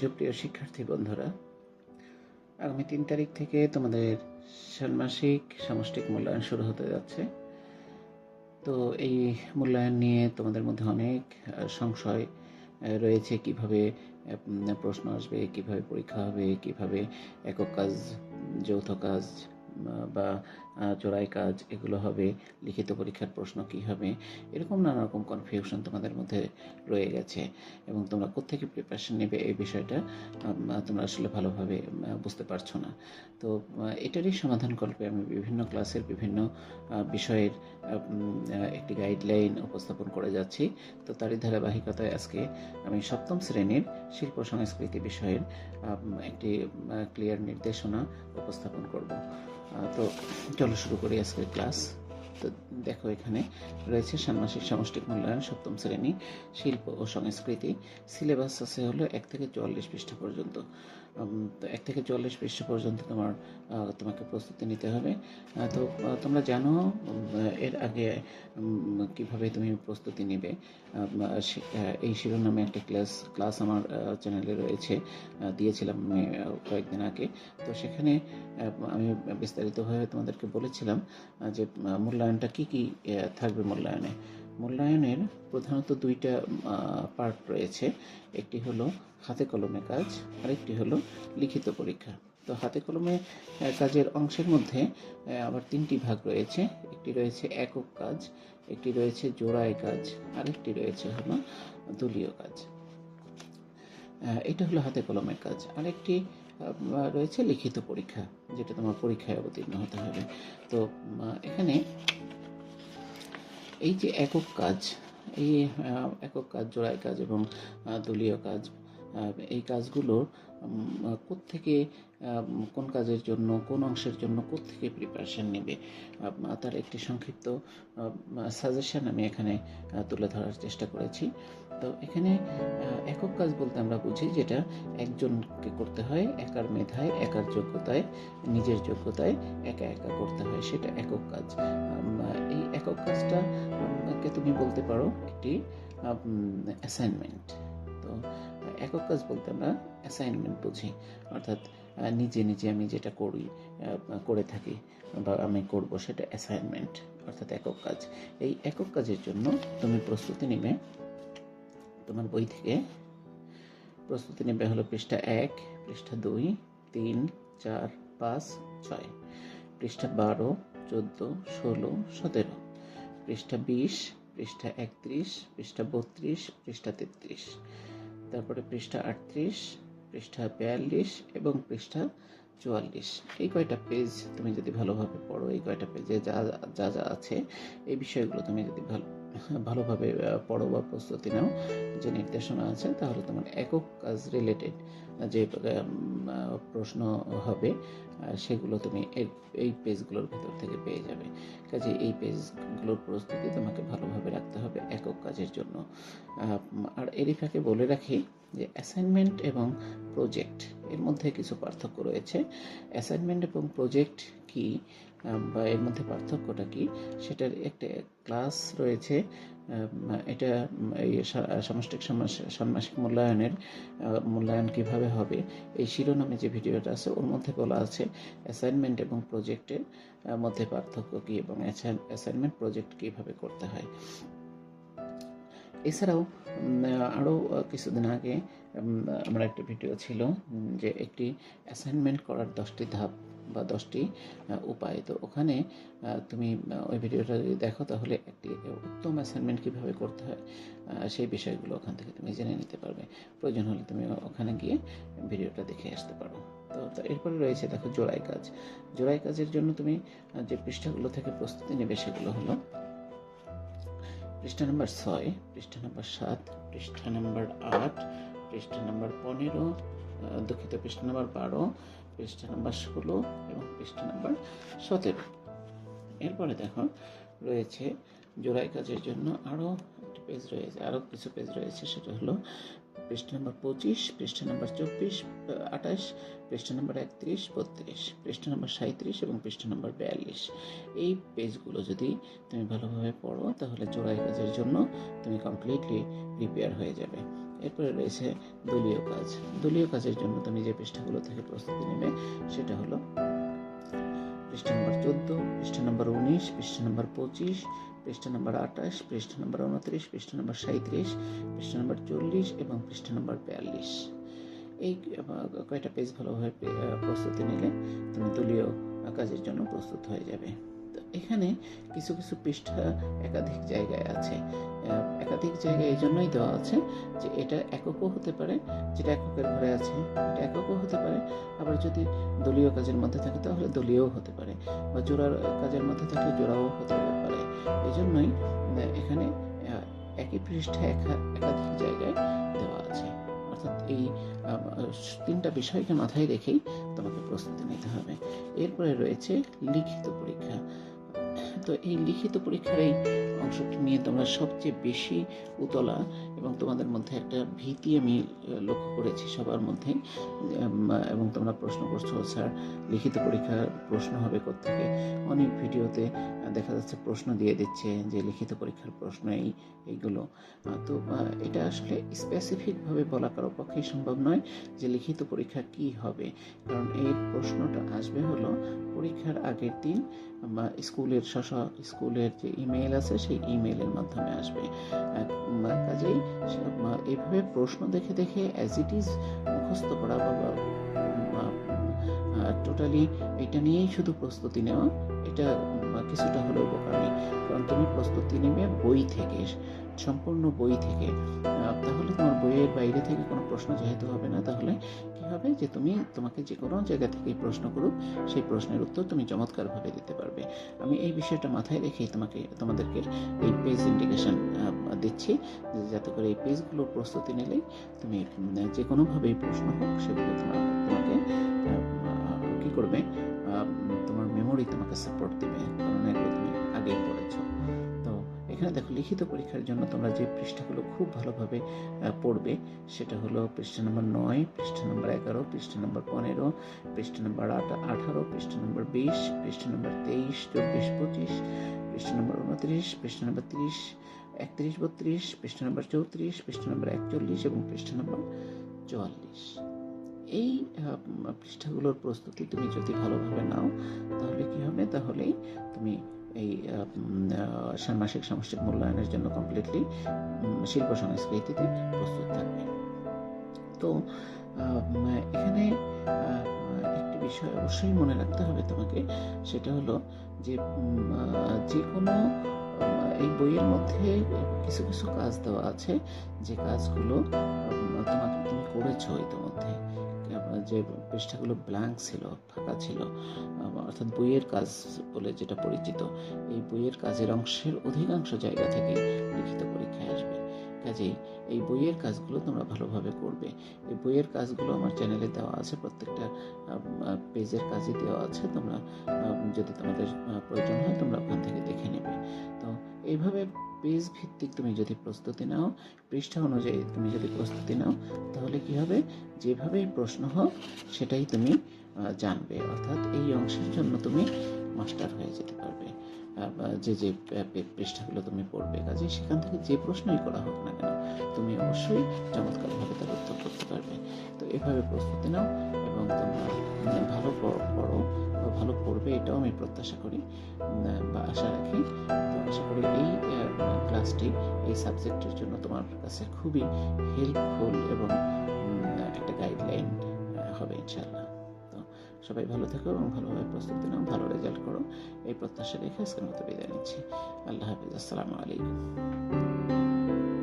সুপ্রিয় শিক্ষার্থী বন্ধুরা, আগামী তিন তারিখ থেকে তোমাদের ষান্মাসিক সামষ্টিক মূল্যায়ন শুরু হতে যাচ্ছে। তো এই মূল্যায়ন নিয়ে তোমাদের মধ্যে অনেক সংশয় রয়েছে। কীভাবে প্রশ্ন আসবে, কীভাবে পরীক্ষা হবে, কীভাবে একক কাজ, যৌথ কাজ, বা জোড়াই কাজ, এগুলো হবে। লিখিত পরীক্ষার প্রশ্ন কি হবে? এরকম নানা রকম কনফিউশন তোমাদের মধ্যে রয়ে গেছে। এবং তোমরা কোত্থেকে প্রিপারেশন নেবে এই বিষয়টা তোমরা আসলে ভালোভাবে বুঝতে পারছ না। তো এটারই সমাধান করবে আমি বিভিন্ন ক্লাসের বিভিন্ন বিষয়ের একটি গাইডলাইন উপস্থাপন করে যাচ্ছি। তো তারই ধারাবাহিকতায় আজকে আমি সপ্তম শ্রেণির শিল্প সংস্কৃতি বিষয়ের একটি ক্লিয়ার নির্দেশনা উপস্থাপন করব। তো চলো শুরু করি আজকের ক্লাস। তো দেখো এখানে রয়েছে ষান্মাসিক সামষ্টিক মূল্যায়ন, সপ্তম শ্রেণি, শিল্প ও সংস্কৃতি। সিলেবাস আছে হলো এক থেকে চুয়াল্লিশ পৃষ্ঠা পর্যন্ত। এক থেকে চুয়াল্লিশ পৃষ্ঠা পর্যন্ত তোমার তোমাকে প্রস্তুতি নিতে হবে। তো তোমরা জানো এর আগে কীভাবে তুমি প্রস্তুতি নেবে। এই শিরোনামে একটা ক্লাস ক্লাস আমার চ্যানেলে রয়েছে। দিয়েছিলাম আমি কয়েকদিন আগে। তো সেখানে আমি বিস্তারিতভাবে তোমাদেরকে বলেছিলাম যে মূল্যায়নটা কি কি থাকবে মূল্যায়নে। মূল্যায়নের প্রধানত দুইটা পার্ট রয়েছে। একটি হলো হাতে কলমে কাজ, আরেকটি হলো লিখিত পরীক্ষা। তো হাতে কলমে কাজের অংশের মধ্যে আবার তিনটি ভাগ রয়েছে। একটি রয়েছে একক কাজ, একটি রয়েছে জোড়ায় কাজ, আরেকটি রয়েছে হলো দলীয় কাজ। এটা হলো হাতে কলমের কাজ। আরেকটি রয়েছে লিখিত পরীক্ষা, যেটা তোমার পরীক্ষায় অবতীর্ণ হতে হবে। তো এখানে এই যে একক কাজ এই একক কাজ জোড়ায় কাজ এবং দলীয় কাজ এই কাজগুলোর উম, কোত্থেকে কোন কাজের জন্য কোন অংশের জন্য কোত্থেকে প্রিপারেশান নেবে? তার একটি সংক্ষিপ্ত সাজেশন আমি এখানে তুলে ধরার চেষ্টা করেছি। তো এখানে একক কাজ বলতে আমরা বুঝি যেটা একজনকে করতে হয় একার মেধায় একার যোগ্যতায় নিজের যোগ্যতায় একা একা করতে হয় সেটা একক কাজ। এই একক কাজটা উম, কে তুমি বলতে পারো একটি অ্যাসাইনমেন্ট তো, একক কাজ বলতে আমরা অ্যাসাইনমেন্ট বুঝি। অর্থাৎ নিজে নিজে আমি যেটা করি করে থাকি বা আমি করব সেটা অ্যাসাইনমেন্ট অর্থাৎ একক কাজ। এই একক কাজের জন্য তুমি প্রস্তুতি নেবে, তোমার বই থেকে। প্রস্তুতি নেবে হলো পৃষ্ঠা এক, পৃষ্ঠা দুই, তিন, চার, পাঁচ, ছয়। পৃষ্ঠা বারো, চোদ্দ, ষোলো, সতেরো। পৃষ্ঠা বিশ, পৃষ্ঠা একত্রিশ, পৃষ্ঠা বত্রিশ, পৃষ্ঠা তেত্রিশ। তারপরে পৃষ্ঠা আটত্রিশ, পৃষ্ঠা বিয়াল্লিশ এবং পৃষ্ঠা চুয়াল্লিশ। এই কয়টা পেজ তুমি যদি ভালোভাবে পড়ো, এই কয়টা পেজে যা যা যা আছে, এই বিষয়গুলো তুমি যদি ভালো ভালোভাবে পড়ো বা প্রস্তুতি নাও। যে নির্দেশনা আছে, তাহলে তোমার একক কাজ রিলেটেড যে প্রশ্ন হবে সেগুলো তুমি এই পেজগুলোর ভেতর থেকে পেয়ে যাবে। কাজে এই পেজগুলোর প্রস্তুতি তোমাকে ভালোভাবে রাখতে হবে একক কাজের জন্য। আর এরই ফাঁকে বলে রাখি যে অ্যাসাইনমেন্ট এবং প্রজেক্ট এর মধ্যে কিছু পার্থক্য রয়েছে। অ্যাসাইনমেন্ট এবং প্রজেক্ট কি? বা এর মধ্যে পার্থক্যটা কি? সেটার একটা ক্লাস রয়েছে এটা এই সামষ্টিক ষান্মাস- ষান্মাসিক মূল্যায়নের মূল্যায়ন কীভাবে হবে? এই শিরোনামে যে ভিডিওটা আছে, ওর মধ্যে বলা আছে অ্যাসাইনমেন্ট এবং প্রজেক্টের মধ্যে পার্থক্য কি এবং অ্যাসাইনমেন্ট প্রজেক্ট কীভাবে করতে হয়? এছাড়াও আরও কিছুদিন আগে আমার একটা ভিডিও ছিল যে একটি অ্যাসাইনমেন্ট করার দশটি ধাপ বা দশটি উপায়। তো ওখানে তুমি ওই ভিডিওটা যদি দেখো, তাহলে একটি উত্তম অ্যাসাইনমেন্ট কীভাবে করতে হয় সেই বিষয়গুলো ওখান থেকে তুমি জেনে নিতে পারবে। প্রয়োজন হলে তুমি ওখানে গিয়ে ভিডিওটা দেখে আসতে পারো। তো এরপরে রয়েছে, দেখো, জোড়াই কাজ। জোড়াই কাজের জন্য তুমি যে পৃষ্ঠাগুলো থেকে প্রস্তুতি নেবে সেগুলো হলো, পৃষ্ঠা নাম্বার ছয়, পৃষ্ঠা নাম্বার সাত, পৃষ্ঠা নাম্বার আট, পৃষ্ঠা নাম্বার পনেরো দুঃখিত, পৃষ্ঠা নাম্বার বারো, পৃষ্ঠা নাম্বার ষোলো এবং পৃষ্ঠা নাম্বার সতেরো। এরপরে দেখো, রয়েছে জোড়াই কাজের জন্য আরও একটি পেজ রয়েছে, আরও কিছু পেজ রয়েছে, সেটা হলো পৃষ্ঠা নম্বর পঁচিশ, পৃষ্ঠা নম্বর চব্বিশ, আঠাশ, পৃষ্ঠা নম্বর একত্রিশ, বত্রিশ, পৃষ্ঠা নম্বর সাঁত্রিশ এবং পৃষ্ঠা নম্বর বিয়াল্লিশ। এই পেজগুলো যদি তুমি ভালোভাবে পড়ো, তাহলে জোড়াই কাজের জন্য তুমি কমপ্লিটলি প্রিপেয়ার হয়ে যাবে। এরপরে রয়েছে দলীয় কাজ। দলীয় কাজের জন্য তুমি যে পৃষ্ঠাগুলো থেকে প্রস্তুতি নেবে, সেটা হলো পৃষ্ঠা নম্বর চোদ্দ, পৃষ্ঠা নম্বর উনিশ, পৃষ্ঠা নম্বর পঁচিশ, পৃষ্ঠা নম্বর আঠাশ, পৃষ্ঠা নম্বর উনত্রিশ, পৃষ্ঠা নম্বর সাঁত্রিশ পৃষ্ঠা নম্বর চল্লিশ এবং পৃষ্ঠা নম্বর বিয়াল্লিশ। এই কয়টা পেজ ভালোভাবে প্রস্তুতি নিলে তুমি দলীয় কাজের জন্য প্রস্তুত হয়ে যাবে। তো এখানে কিছু কিছু পৃষ্ঠা একাধিক জায়গায় আছে। একাধিক জায়গায় এই জন্যই দেওয়া আছে যে এটা এককও হতে পারে, যেটা এককের ঘরে আছে, এটা এককও হতে পারে। আবার যদি দলীয় কাজের মধ্যে থাকে তাহলে দলীয়ও হতে পারে বা জোড়ার কাজের মধ্যে থাকলে জোড়াও হতে পারে। এই জন্যই এখানে একই পৃষ্ঠা একা- একাধিক জায়গায় দেওয়া আছে। অর্থাৎ এই তিনটা বিষয়কে মাথায় রেখেই তোমাকে প্রস্তুতি নিতে হবে। এরপরে রয়েছে লিখিত পরীক্ষা। তো এই লিখিত পরীক্ষার এই অংশটি নিয়ে তোমরা সবচেয়ে বেশি উতলা এবং তোমাদের মধ্যে একটা ভীতি আমি লক্ষ্য করেছি সবার মধ্যে। এবং তোমরা প্রশ্ন করছ, স্যার, লিখিত পরীক্ষার প্রশ্ন হবে থেকে অনেক ভিডিওতে দেখা যাচ্ছে প্রশ্ন দিয়ে দিচ্ছে যে, লিখিত পরীক্ষার প্রশ্ন এই, এইগুলো। তো এটা আসলে স্পেসিফিকভাবে বলা কারও পক্ষেই সম্ভব নয় যে, লিখিত পরীক্ষা কি হবে। কারণ এই প্রশ্নটা আসবে হলো পরীক্ষার আগের দিন, বা স্কুলের স্কুলের যে ইমেইল আছে সেই ইমেইলের মাধ্যমে আসবে। কাজেই এভাবে প্রশ্ন দেখে দেখে অ্যাজ ইট ইজ মুখস্থ করা বা টোটালি এটা নিয়েই শুধু প্রস্তুতি নেওয়া, এটা উম, কিছুটা হলেও নেই কারণ তুমি প্রস্তুতি নেবে বই থেকে সম্পূর্ণ বই থেকে। তাহলে তোমার বইয়ের বাইরে থেকে কোনো প্রশ্ন যেহেতু হবে না তাহলে কি হবে যে তুমি তোমাকে যে কোনো জায়গা থেকে প্রশ্ন করুক সেই প্রশ্নের উত্তর তুমি চমৎকারভাবে দিতে পারবে। আমি এই বিষয়টা মাথায় রেখেই তোমাকে তোমাদেরকে এই পেজ ইন্ডিকেশন দিচ্ছি। যাতে করে এই পেজগুলোর প্রস্তুতি নিলেই তুমি যে কোনোভাবেই প্রশ্ন হোক সেগুলো তোমাকে কী করবে? তোমার মেমোরি তোমাকে সাপোর্ট দিবে কারণ এগুলো তুমি আগেই পড়েছো তো এখানে দেখো লিখিত পরীক্ষার জন্য তোমরা যে পৃষ্ঠাগুলো খুব ভালোভাবে পড়বে সেটা হলো পৃষ্ঠা নম্বর নয় পৃষ্ঠা নম্বর এগারো পৃষ্ঠা নম্বর পনেরো পৃষ্ঠা নম্বর আঠারো পৃষ্ঠা নম্বর বিশ পৃষ্ঠা নম্বর তেইশ চব্বিশ পঁচিশ পৃষ্ঠা নম্বর উনত্রিশ পৃষ্ঠা নম্বর তিরিশ একত্রিশ বত্রিশ পৃষ্ঠা নম্বর চৌত্রিশ পৃষ্ঠা নম্বর একচল্লিশ এবং পৃষ্ঠা নম্বর চুয়াল্লিশ এই পৃষ্ঠাগুলোর প্রস্তুতি তুমি যদি ভালোভাবে নাও, তাহলে কি হবে? তাহলেই তুমি এই ষান্মাসিক সামষ্টিক মূল্যায়নের জন্য কমপ্লিটলি শিল্প সংস্কৃতিতে প্রস্তুত থাকবে। তো এখানে একটি বিষয় অবশ্যই মনে রাখতে হবে তোমাকে, সেটা হলো যে যে কোনো এই বইয়ের মধ্যে কিছু কিছু কাজ দেওয়া আছে, যে কাজগুলো তোমাকে, তুমি করেছ ইতিমধ্যে। যে পৃষ্ঠাগুলো ব্ল্যাঙ্ক ছিল, ফাঁকা ছিল অর্থাৎ বইয়ের কাজ বলে যেটা পরিচিত, এই বইয়ের কাজের অংশের অধিকাংশ জায়গা থেকে লিখিত পরীক্ষায় আসবে। কাজেই এই বইয়ের কাজগুলো তোমরা ভালোভাবে করবে। এই বইয়ের কাজগুলো আমার চ্যানেলে দেওয়া আছে, প্রত্যেকটা পেজের কাজই দেওয়া আছে। তোমরা যদি তোমাদের প্রয়োজন হয় তোমরা ওখান থেকে দেখে নেবে। তো এইভাবে পেজ ভিত্তিক তুমি যদি প্রস্তুতি নাও, পৃষ্ঠা অনুযায়ী তুমি যদি প্রস্তুতি নাও, তাহলে কি হবে? যেভাবেই প্রশ্ন হোক, সেটাই তুমি জানবে। অর্থাৎ এই অংশের জন্য তুমি মাস্টার হয়ে যেতে পারবে। যে যে পৃষ্ঠাগুলো তুমি পড়বে কাজে সেখান থেকে যে প্রশ্নই করা হোক না কেন, তুমি অবশ্যই চমৎকারভাবে তার উত্তর করতে পারবে। তো এভাবে প্রস্তুতি নাও এবং তোমরা ভালো পড়ো বা ভালো পড়বে এটাও আমি প্রত্যাশা করি বা আশা রাখি। তো আশা করি এই ক্লাসটি, এই সাবজেক্টের জন্য তোমার কাছে খুবই হেল্পফুল এবং একটা গাইডলাইন হবে ইনশাল্লাহ তো সবাই ভালো থাকো এবং ভালোভাবে প্রস্তুতি নাও, ভালো রেজাল্ট করো। এই প্রত্যাশা রেখে আজকের মতো বিদায় নিচ্ছি। আল্লাহ হাফিজ। আসসালামু আলাইকুম।